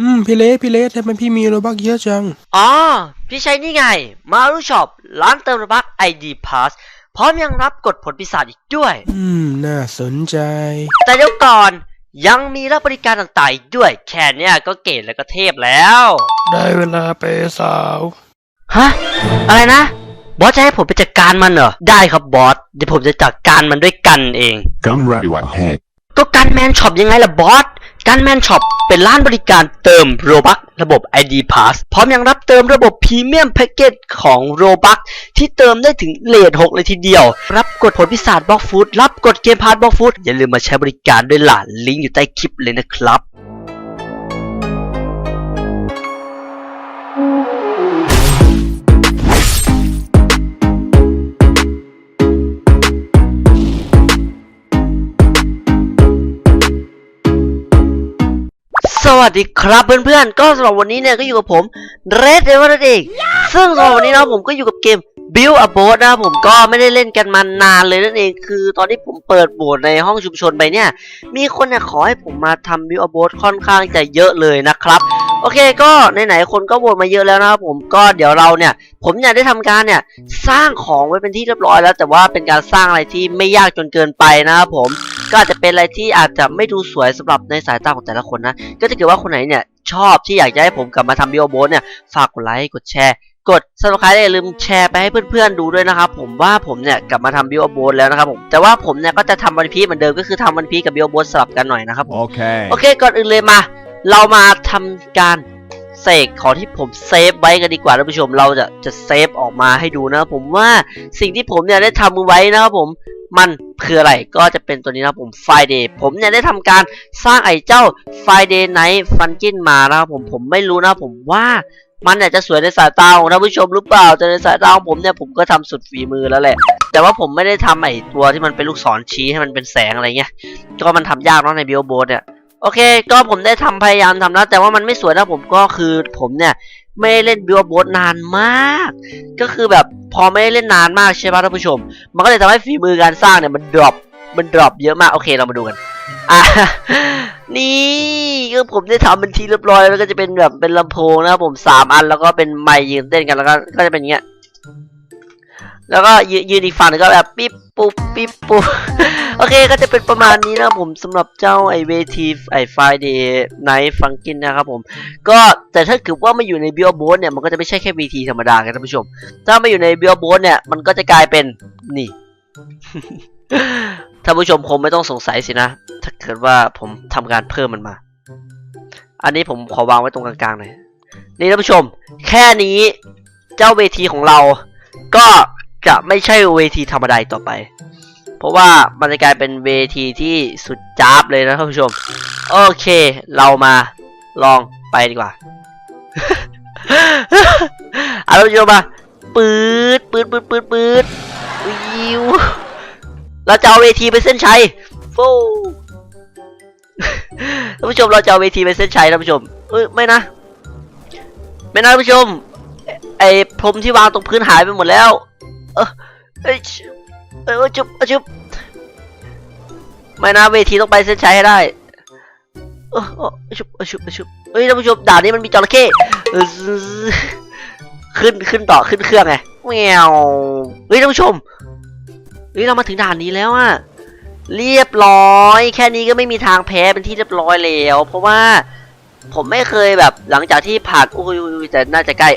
อืมพี่เละพี่เละทำไมพี่มีโรบักเยอะจัง อ๋อ พี่ใช้นี่ไง มารุช็อปร้านเติมระบัก ID Pass พร้อมยังรับกดผลปีศาจอีกด้วย อืม น่าสนใจ แต่เดี๋ยวก่อนยังมีรับบริการต่างๆอีกด้วยแค่เนี้ยก็เก๋แล้วก็เทพแล้ว ได้เวลาเปย์สาว ฮะ อะไรนะ บอสจะให้ผมไปจัดการมันเหรอ ได้ครับบอส เดี๋ยวผมจะจัดการมันด้วยกันเอง Gunray Whitehead. ก็การแมนช็อปยังไงล่ะบอส การแมนช็อปเป็นร้านบริการเติมโรบักระบบ ID Pass พร้อมยังรับเติมระบบพรีเมียมแพ็กเกจของโรบักที่เติมได้ถึงเลท6เลยทีเดียว รับกดผลพิศาจบล็อกฟูดรับกดเกมพาร์ตบล็อกฟูดอย่าลืมมาใช้บริการด้วยล่ะลิงก์อยู่ใต้คลิปเลยนะครับ สวัสดีครับเพื่อนๆ ก็สำหรับวันนี้เนี่ยก็อยู่กับผมเรดเดวนั่นเองซึ่งสำหรับวันนี้นะผมก็อยู่กับเกม Build a Boat นะผมก็ไม่ได้เล่นกันมานานเลยนั่นเองคือตอนที่ผมเปิดโบสในห้องชุมชนไปเนี่ย มีคนเนี่ยขอให้ผมมาทำ Build a Boat ค่อนข้างจะเยอะเลยนะครับโอเคก็ไหนๆคนก็โหวตมาเยอะแล้วนะครับผมก็เดี๋ยวเราเนี่ย ผมเนี่ยได้ทำการเนี่ยสร้างของไว้เป็นที่เรียบร้อยแล้ว แต่ว่าเป็นการสร้างอะไรที่ไม่ยากจนเกินไปนะครับผม ก็อาจจะเป็นอะไรที่อาจจะไม่ดูสวยสำหรับในสายตาของแต่ละคนนะ ก็ถ้าเกิดว่าคนไหนเนี่ยชอบที่อยากจะให้ผมกลับมาทำบิโอโบสเนี่ยฝากกดไลค์กดแชร์กด subscribe อย่าลืมแชร์ไปให้เพื่อนๆดูด้วยนะครับผมว่าผมเนี่ยกลับมาทำบิโอโบสแล้วนะครับผมแต่ว่าผมเนี่ยก็จะทำวันพีเหมือนเดิมก็คือทำวันพีกับบิโอโบสสลับกันหน่อยนะครับผม Okay. โอเคก่อนอื่นเลยมา เรามาทำการเสกของที่ผมเซฟไว้กันดีกว่าท่านผู้ชมเราจะจะเซฟออกมาให้ดูนะครับผมว่าสิ่งที่ผมเนี่ยได้ทำไว้นะครับผม มันคืออะไรก็จะเป็นตัวนี้นะผม Friday ผมเนี่ยได้ทำการสร้างไอ้เจ้า Friday Night Funkin มานะครับผมผมไม่รู้นะผมว่ามันเนี่ยจะสวยในสายตาของท่านผู้ชมหรือเปล่าแต่ในสายตาของผมเนี่ยผมก็ทำสุดฝีมือแล้วแหละ แต่ว่าผมไม่ได้ทำไอ้ตัวที่มันเป็นลูกศรชี้ให้มันเป็นแสงอะไรเงี้ยก็มันทำยากเนาะใน b ิ o โบสเนี่ย โอเค ก็ผมได้ทำพยายามทำนะแต่ว่ามันไม่สวยนะผมก็คือผมเนี่ย ไม่เล่นบิวโบสนานมาก ก็คือแบบพอไม่เล่นนานมากใช่ไหมท่านผู้ชม มันก็เลยทำให้ฝีมือการสร้างเนี่ยมันดรอปมันดรอปเยอะมากโอเคเรามาดูกันอะนี่ก็ผมได้ทำเป็นทีเรียบร้อยแล้วก็จะเป็นแบบเป็นลำโพงนะครับผมสามอันแล้วก็เป็นไมค์ยืนเต้นกันแล้วก็ก็จะเป็นอย่างเงี้ย แล้วก็ยืนอีกฝั่งนึงก็แบบปิ๊บปุ๊บปิ๊บปุ๊บโอเคก็จะเป็นประมาณนี้นะครับผมสำหรับเจ้าไอเวทีไอไฟเดย์ไนท์ฟังกินนะครับผม ก็แต่ถ้าเกิดว่ามาอยู่ในบิโอโบสเนี่ยมันก็จะไม่ใช่แค่ VT ธรรมดาครับท่านผู้ชม ถ้ามาอยู่ในบิโอโบสเนี่ยมันก็จะกลายเป็นนี่ท่านผู้ชมคงไม่ต้องสงสัยสินะ ถ้าเกิดว่าผมทำการเพิ่มมันมา อันนี้ผมขอวางไว้ตรงกลางๆหน่อยนี่ท่านผู้ชม แค่นี้เจ้าเวทีของเรา ก็ จะไม่ใช่เวทีธรรมดาอีกต่อไป เพราะว่ามันจะกลายเป็นเวทีที่สุดจ้าบเลยนะท่านผู้ชม โอเค เรามาลองไปดีกว่าเอาท่านผู้ชมมาปืดปืดปืดปืดปืดวิวเราจะเอาเวทีไปเส้นชัยโฟท่านผู้ชมเราจะเอาเวทีไปเส้นชัยท่านผู้ชมเอ้ยไม่นะไม่นะท่านผู้ชมไอ้พรมที่วางตรงพื้นหายไปหมดแล้ว เออเอ้ยเออจุบเออจุบไม่นะเวทีต้องไปเส้นชัยให้ได้เออชุบชุบชุบเฮ้ยท่านผู้ชมด่านนี้มันมีจระเข้ขึ้นขึ้นต่อขึ้นเครื่องไงแมวเฮ้ยท่านผู้ชมเฮ้ยเรามาถึงด่านนี้แล้วอะเรียบร้อย แค่นี้ก็ไม่มีทางแพ้เป็นที่เรียบร้อยแล้ว เพราะว่า ผมไม่เคยแบบหลังจากที่ผ่านอุ้ยแต่น่าจะใกล้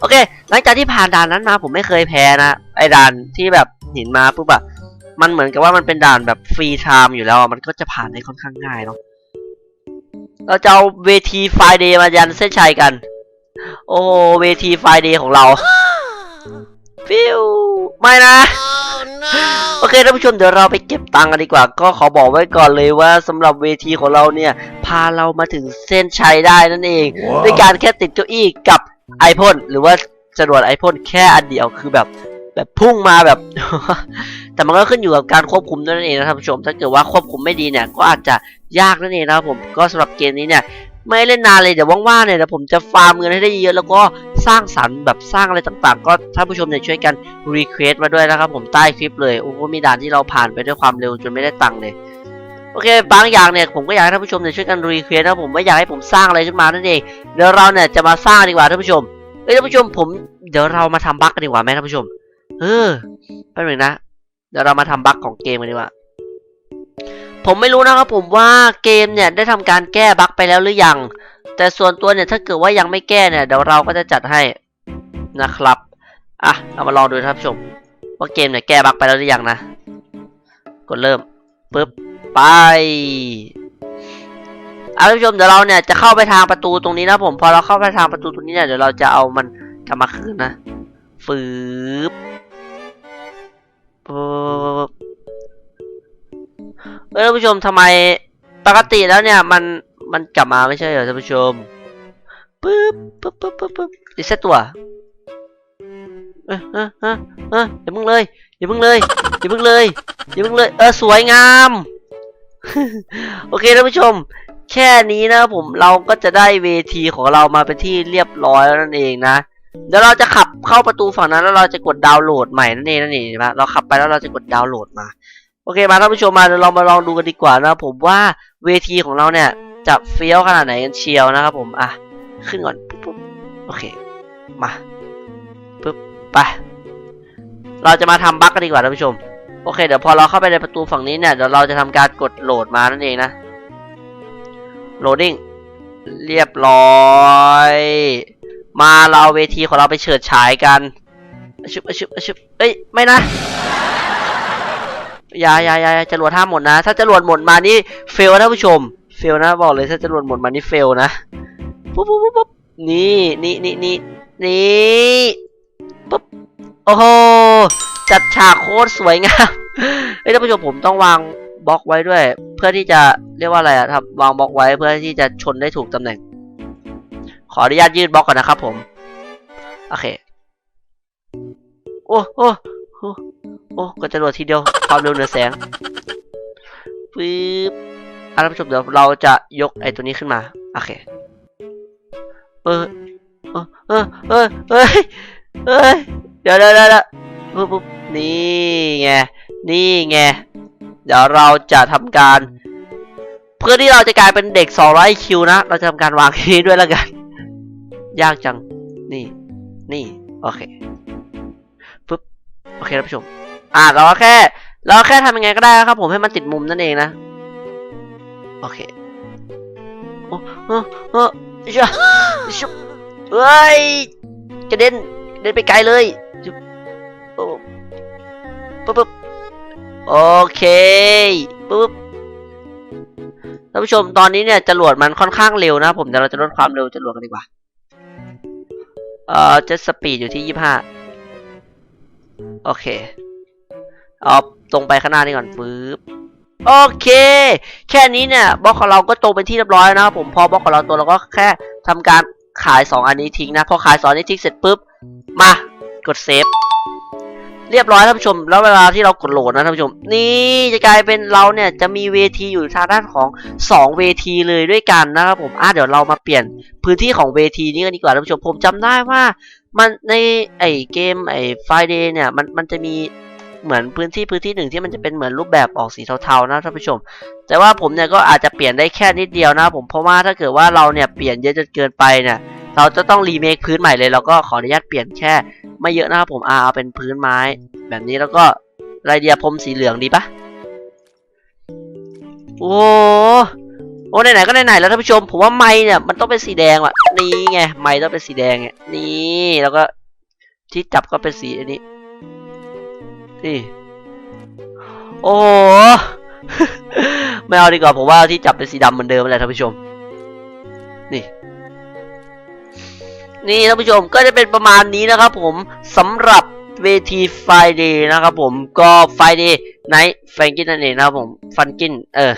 โอเค หลังจากที่ผ่านด่านนั้นมา ผมไม่เคยแพ้นะไอ้ด่านที่แบบหินมาปุ๊บอะมันเหมือนกับว่ามันเป็นด่านแบบฟรีไทม์อยู่แล้วมันก็จะผ่านได้ค่อนข้างง่ายเนาะเราจะเอาเวทีไฟเดย์มายันเส้นชัยกัน โอ้เวทีไฟเดย์ของเราฟิวไม่นะ โอเคท่านผู้ชมเดี๋ยวเราไปเก็บตังค์กันดีกว่า ก็ขอบอกไว้ก่อนเลยว่าสำหรับเวทีของเราเนี่ย พาเรามาถึงเส้นชัยได้นั่นเองด้วยการแค่ติดเก้าอี้กับไอพ่นหรือว่าจรวดไอพ่นแค่อันเดียวคือแบบแบบพุ่งมาแบบ แต่มันก็ขึ้นอยู่กับการควบคุมด้วยนั่นเองนะท่านผู้ชม ถ้าเกิดว่าควบคุมไม่ดีเนี่ย ก็อาจจะยากนั่นเองนะครับผม ก็สำหรับเกมนี้เนี่ย ไม่เล่นนานเลยเดี๋ยวว่างๆเนี่ยเดี๋ยวผมจะฟาร์มเงินให้ได้เยอะแล้วก็สร้างสรรค์แบบสร้างอะไรต่างๆ ก็ท่านผู้ชมเนี่ยช่วยกันรีเควสมาด้วยนะครับผมใต้คลิปเลยโอ้โหมีด่านที่เราผ่านไปด้วยความเร็วจนไม่ได้ตังค์เลยโอเคบางอย่างเนี่ยผมก็อยากให้ท่านผู้ชมเนี่ยช่วยกันรีเควสนะผมว่าอยากให้ผมสร้างอะไรขึ้นมานั่นเองเดี๋ยวเราเนี่ยจะมาสร้างดีกว่าท่านผู้ชมเอ้ยท่านผู้ชมผมเดี๋ยวเรามาทำบั๊กกันดีกว่าไหมท่านผู้ชมเออแป๊บหนึงนะเดี๋ยวเรามาทำบั๊กของเกมกันดีกว่า ผมไม่รู้นะครับผมว่าเกมเนี่ยได้ทำการแก้บั๊กไปแล้วหรือยัง แต่ส่วนตัวเนี่ยถ้าเกิดว่ายังไม่แก้เนี่ยเดี๋ยวเราก็จะจัดให้นะครับอะเรามาลองดูท่านผู้ชม ว่าเกมเนี่ยแก้บั๊กไปแล้วหรือยังนะกดเริ่มปึ๊บไปเอาท่านผู้ชมเดี๋ยวเราเนี่ยจะเข้าไปทางประตูตรงนี้นะผมพอเราเข้าไปทางประตูตรงนี้เนี่ยเดี๋ยวเราจะเอามันกลับมาคืนนะฟืบปึ๊บ เออท่านผู้ชมทำไมปกติแล้วเนี่ยมันมันกลับมาไม่ใช่เหรอท่านผู้ชมปึ๊บปึ๊บปึ๊บปึ๊บปึ๊บรีเซตตัวเออเออเออเอออย่าเพิ่งเลยอย่าเพิ่งเลยอย่าเพิ่งเลยอย่าเพิ่งเลยเออสวยงามโอเคท่านผู้ชม แค่นี้นะผมเราก็จะได้เวทีของเรามาเป็นที่เรียบร้อยแล้วนั่นเองนะเดี๋ยวเราจะขับเข้าประตูฝั่งนั้นแล้วเราจะกดดาวน์โหลดใหม่นั่นเองนั่นเองนะเราขับไปแล้วเราจะกดดาวน์โหลดมา โอเคมาท่านผู้ชมมาเดี๋ยวเรามาลองดูกันดีกว่านะผมว่าเวทีของเราเนี่ยจะเฟี้ยวขนาดไหนกันเชียวนะครับผมอะขึ้นก่อนปุ๊บบโอเคมาปุ๊บไปเราจะมาทำบั๊กกันดีกว่าท่านผู้ชมโอเคเดี๋ยวพอเราเข้าไปในประตูฝั่งนี้เนี่ยเดี๋ยวเราจะทำการกดโหลดมานั่นเองนะโหลดดิ้งเรียบร้อยมาเราเวทีของเราไปเฉิดฉายกันอชุบอชุบอชุบเอ้ยไม่นะ ยายายายาจรวดห้ามหมดนะ ถ้าจรวดหมดมานี่เฟลนะผู้ชม เฟลนะบอกเลยถ้าจรวดหมดมานี่เฟลนะปุ๊บปุ๊บปุ๊บปุ๊บนี่นี่นี่นี่นี่ปุ๊บโอ้โหจัดฉากโคตรสวยงามเอ้ยท่านผู้ชมผมต้องวางบล็อกไว้ด้วย เพื่อที่จะเรียกว่าอะไรอะครับวางบล็อกไว้เพื่อที่จะชนได้ถูกตำแหน่ง ขออนุญาตยืดบล็อกก่อนนะครับผม โอเค โอ้โอ้ โอ้ก็จะโดดทีเดียวความเร็วเหนือแสงปึ๊บอะท่านผู้ชมเดี๋ยวเราจะยกไอ้ตัวนี้ขึ้นมา โอเค เออเออเออเออเอ้ยเอ้ยเดี๋ยวเดี๋ยวเดี๋ยวปุ๊บปุ๊บนี่ไง นี่ไง เดี๋ยวเราจะทำการ เพื่อที่เราจะกลายเป็นเด็ก200คิวนะ เราจะทำการวางที่นี้ด้วยแล้วกัน ยากจัง นี่ นี่ โอเค ปึ๊บ โอเคท่านผู้ชม อ่าเราก็แค่เราแค่ทำยังไงก็ได้ครับผมให้มันติดมุมนั่นเองนะ โอเคโอ้โอ้โอ้ชะชุบเฮ้ยกระเด็นเด็นไปไกลเลยชุบโอ้ปึ๊บปึ๊บโอเคปุ๊บท่านผู้ชมตอนนี้เนี่ยจรวดมันค่อนข้างเร็วนะผมเดี๋ยวเราจะลดความเร็วจรวดกันดีกว่า เอ่อจ็ตสปีดอยู่ที่ยี่ห้าโอเค เอาตรงไปข้างหน้านี่ก่อนปึ๊บโอเค แค่นี้เนี่ยบล็อกของเราก็ตรงเป็นที่เรียบร้อยแล้วนะครับผมพอบล็อกของเราตัวเราก็แค่ทำการขาย 2 อันนี้ทิ้งนะพอขาย2อันนี้ทิ้งเสร็จปุ๊บมากดเซฟเรียบร้อยท่านผู้ชม แล้วเวลาที่เรากดโหลดนะท่านผู้ชม นี่จะกลายเป็นเราเนี่ยจะมีเวทีอยู่ทางด้านของ 2 เวทีเลยด้วยกันนะครับผมอะเดี๋ยวเรามาเปลี่ยนพื้นที่ของเวทีนี้กันดีกว่าท่านผู้ชมผมจำได้ว่า มันในไอเกมไอไฟเดย์เนี่ยมันมันจะมี เหมือนพื้นที่พื้นที่หนึ่งที่มันจะเป็นเหมือนรูปแบบออกสีเทาๆนะท่านผู้ชม แต่ว่าผมเนี่ยก็อาจจะเปลี่ยนได้แค่นิดเดียวนะผมเพราะว่าถ้าเกิดว่าเราเนี่ยเปลี่ยนเยอะจนเกินไปเนี่ยเราจะต้องรีเมคพื้นใหม่เลยเราก็ขออนุญาตเปลี่ยนแค่ ไม่เยอะนะครับผมอ่าเอาเป็นพื้นไม้ แบบนี้แล้วก็ไรเดียพรมสีเหลืองดีปะโอ้โอ้ไหนๆก็ไหนๆแล้วท่านผู้ชม ผมว่าไม้เนี่ยมันต้องเป็นสีแดงว่ะนี่ไงไม้ต้องเป็นสีแดงไงนี่แล้วก็ที่จับก็เป็นสีอันนี้ นี่โอ้โหไม่เอาดีกว่าผมว่าที่จับเป็นสีดำเหมือนเดิมแหละท่านผู้ชม นี่ นี่ท่านผู้ชมก็จะเป็นประมาณนี้นะครับผมสำหรับเวทีไฟเดย์นะครับผมก็ไฟเดย์ไนท์แฟงกินนั่นเองนะครับผมฟันกินเออ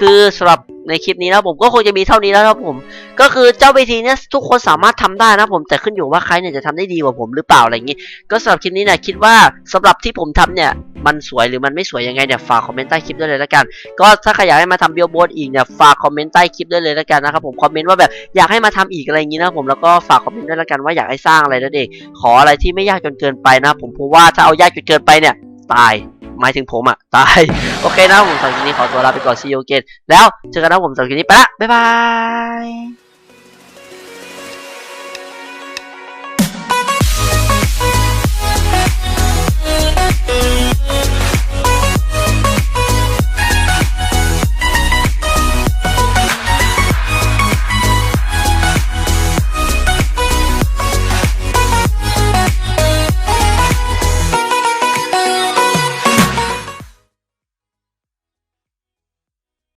คือสำหรับในคลิปนี้นะผมก็คงจะมีเท่านี้แล้วนะครับผม ก็คือเจ้าเวทีเนี้ยทุกคนสามารถทำได้นะผมแต่ขึ้นอยู่ว่าใครเนี่ยจะทำได้ดีกว่าผมหรือเปล่าอะไรอย่างงี้ ก็สำหรับคลิปนี้เนี่ยคิดว่าสำหรับที่ผมทำเนี่ยมันสวยหรือมันไม่สวยยังไงเนี่ยฝากคอมเมนต์ใต้คลิปด้วยเลยละกัน ก็ถ้าใครอยากให้มาทำเบียบอดอีกเนี่ยฝากคอมเมนต์ใต้คลิปด้วยเลยละกันนะครับผมคอมเมนต์ว่าแบบอยากให้มาทำอีกอะไรอย่างงี้นะผมแล้วก็ฝากคอมเมนต์ด้วยละกันว่าอยากให้สร้างอะไรนั่นเองขออะไรที่ไม่ยากจนเกินไปนะผมเพราะว่าถ้าเอายากจนเกินไปเนี่ยตาย หมายถึงผมอะตาย โอเคนะผมสำหรับคลิปนี้ขอตัวลาไปก่อนซีโอเกนแล้วเจอกันนะผมสำหรับคลิปนี้ไปละบ๊ายบาย